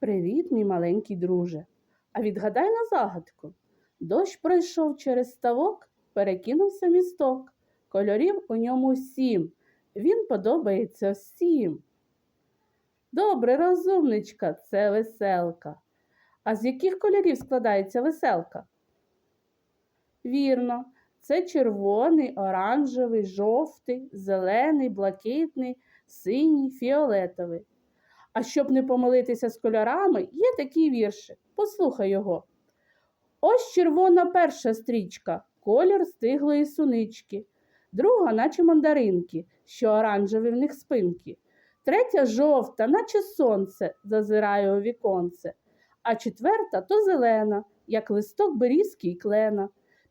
Привіт, мій маленький друже. А відгадай на загадку. Дощ пройшов через ставок, перекинувся місток. Кольорів у ньому сім. Він подобається всім. Добре, розумничка, це веселка. А з яких кольорів складається веселка? Вірно, це червоний, оранжевий, жовтий, зелений, блакитний, синій, фіолетовий. А щоб не помилитися з кольорами, є такий віршик. Послухай його. Ось червона перша стрічка, колір стиглої сунички. Друга, наче мандаринки, що оранжеві в них спинки. Третя жовта, наче сонце, зазирає у віконце. А четверта то зелена, як листок берізки й клена.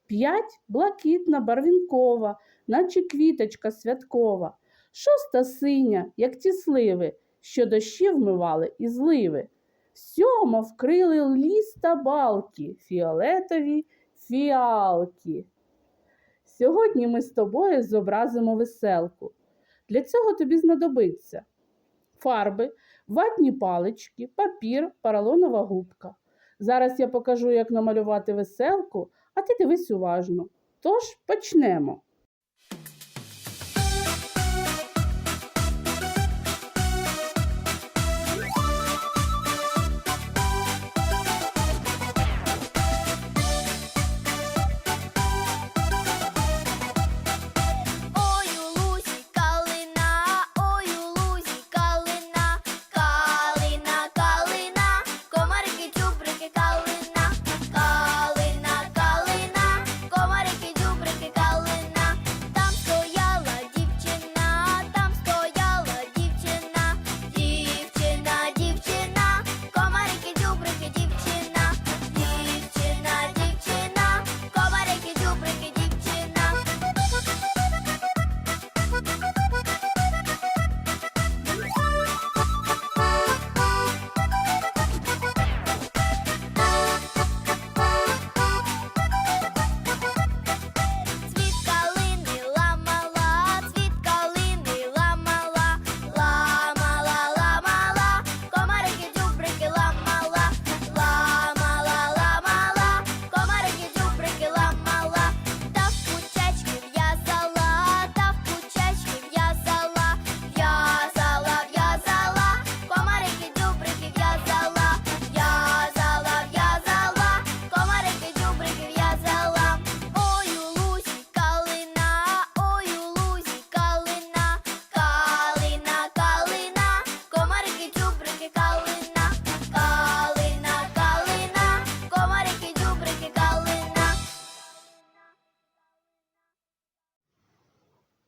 П'ять блакитна, барвінкова, наче квіточка святкова. Шоста синя, як ті сливи, що дощі вмивали і зливи. Сьома вкрили ліс та балки, фіолетові фіалки. Сьогодні ми з тобою зобразимо веселку. Для цього тобі знадобиться фарби, ватні палички, папір, поролонова губка. Зараз я покажу, як намалювати веселку, а ти дивись уважно. Тож почнемо.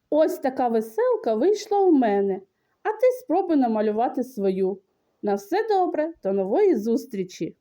Ось така веселка вийшла у мене, а ти спробуй намалювати свою. На все добре, до нової зустрічі!